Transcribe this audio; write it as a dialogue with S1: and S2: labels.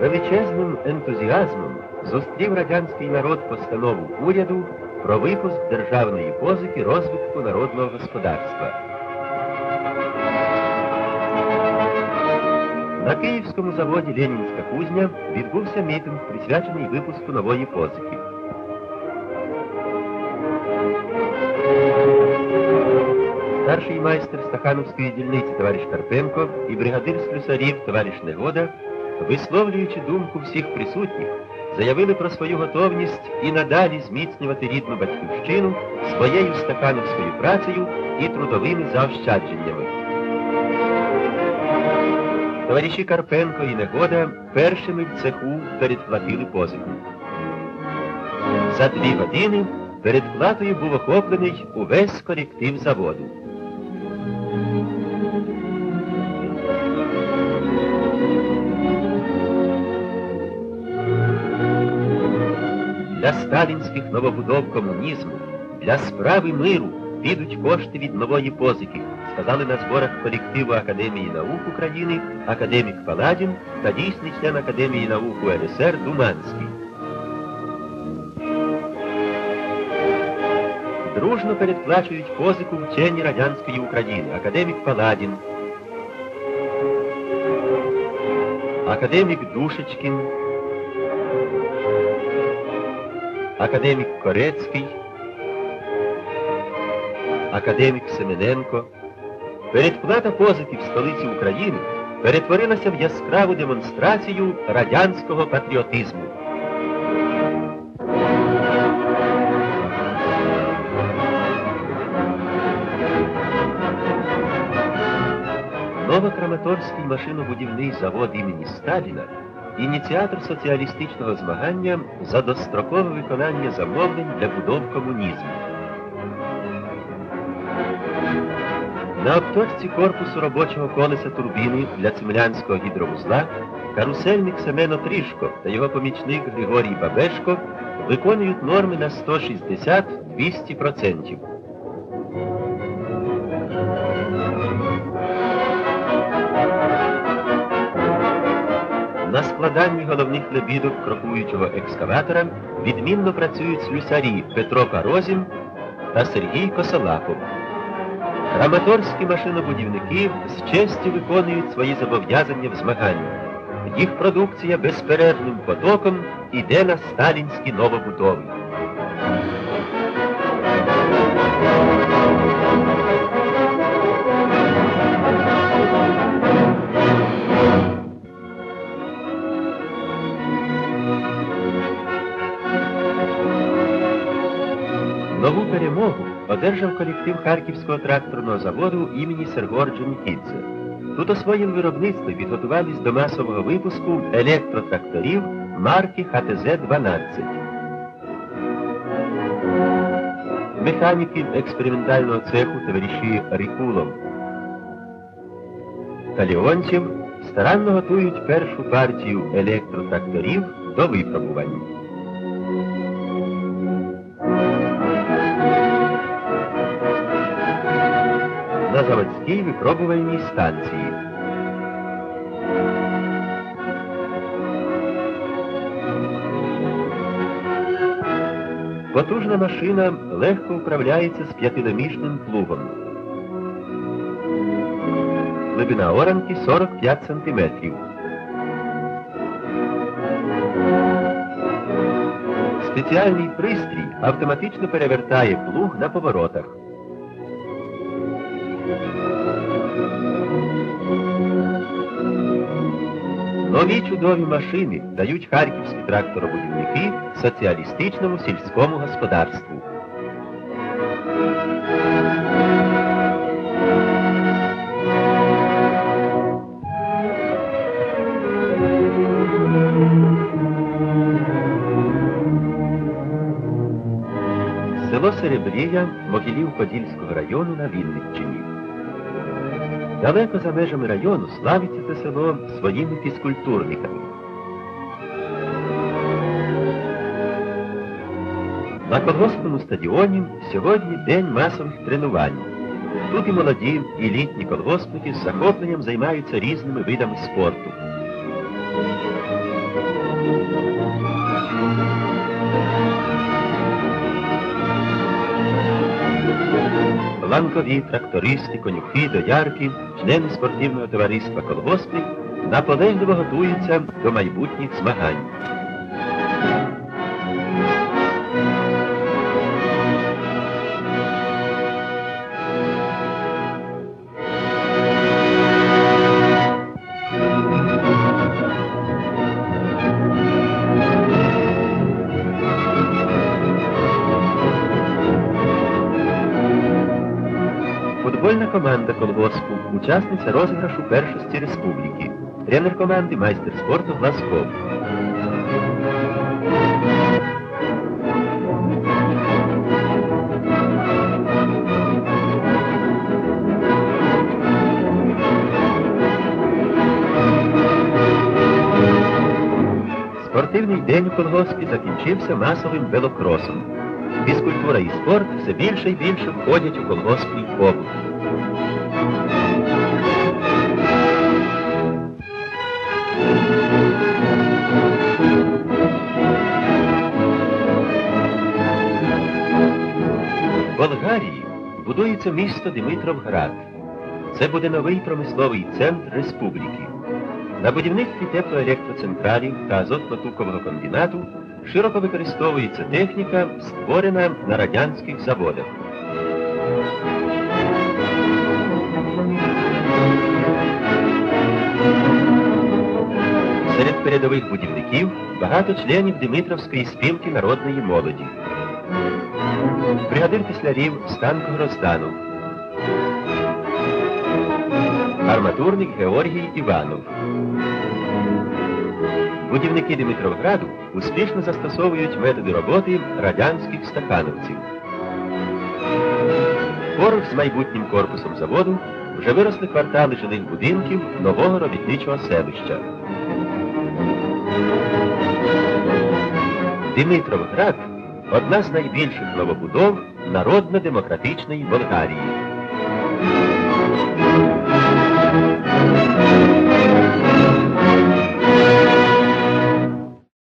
S1: Величезним ентузіазмом зустрів радянський народ постанову уряду про випуск державної позики розвитку народного господарства. На Київському заводі Ленінська кузня відбувся мітинг, присвячений випуску нової позики. Старший майстер Стахановської дільниці товариш Карпенко і бригадир слюсарів товариш Негода, висловлюючи думку всіх присутніх, заявили про свою готовність і надалі зміцнювати рідну батьківщину своєю стахановською працею і трудовими заощадженнями. Товариші Карпенко і Негода першими в цеху передплатили позику. За дві години передплатою був охоплений увесь колектив заводу. Для сталінських новобудов комунізму, для справи миру підуть кошти від нової позики, сказали на зборах колективу Академії наук України академік Паладін та дійсний член Академії наук УРСР Думанський. Дружно передплачують позику вчені радянської України, академік Паладін, академік Душечкін, академік Корецький, академік Семененко. Передплата позики в столиці України перетворилася в яскраву демонстрацію радянського патріотизму. Новокраматорський машинобудівний завод імені Сталіна ініціатор соціалістичного змагання за дострокове виконання замовлень для будов комунізму. На обточці корпусу робочого колеса турбіни для цимлянського гідровузла карусельник Семен Отрішко та його помічник Григорій Бабешко виконують норми на 160-200%. На складанні головних лебідок крокуючого екскаватора відмінно працюють слюсарі Петро Карозін та Сергій Косолапов. Краматорські машинобудівники з честю виконують свої зобов'язання в змаганні. Їх продукція безперервним потоком іде на сталінські новобудови. Нову перемогу одержав колектив Харківського тракторного заводу імені Сергор Джонікідзе. Тут освоїв виробництво і підготувались до масового випуску електротракторів марки ХТЗ-12. Механіки експериментального цеху товариші Рікулов та Леонтьєв старанно готують першу партію електротракторів до випробування. Заводській випробувальній станції. Потужна машина легко управляється з п'ятиномішним плугом. Глибина оранки 45 сантиметрів. Спеціальний пристрій автоматично перевертає плуг на поворотах. Нові чудові машини дають харківські тракторобудівники соціалістичному сільському господарству. Село Серебрія Могилів-Подільського району на Вінниччині. Далеко за межами району славиться це село своїми фізкультурниками. На колгоспному стадіоні сьогодні день масових тренувань. Тут і молоді, і літні колгоспники з захопленням займаються різними видами спорту. Ланкові, трактористи, конюхи, доярки, члени спортивного товариства колгоспів наполегливо готуються до майбутніх змагань. Футбольна команда колгоспу, учасниця розіграшу першості республіки. Тренер команди майстер спорту Глазков. Спортивний день у колгоспі закінчився масовим велокросом. Фізкультура і спорт все більше і більше входять у колгоспний побут. В Болгарії будується місто Димитровград. Це буде новий промисловий центр республіки. На будівництві теплоелектроцентралів та азотно-тукового комбінату широко використовується техніка, створена на радянських заводах. Серед передових будівників багато членів Димитровської спілки народної молоді. Бригадир післярів Станко Грозданов. Арматурник Георгій Іванов. Будівники Димитровграду успішно застосовують методи роботи радянських стахановців. Поруч з майбутнім корпусом заводу вже виросли квартали жилих будинків нового робітничого селища. Димитровград одна з найбільших новобудов народно-демократичної Болгарії.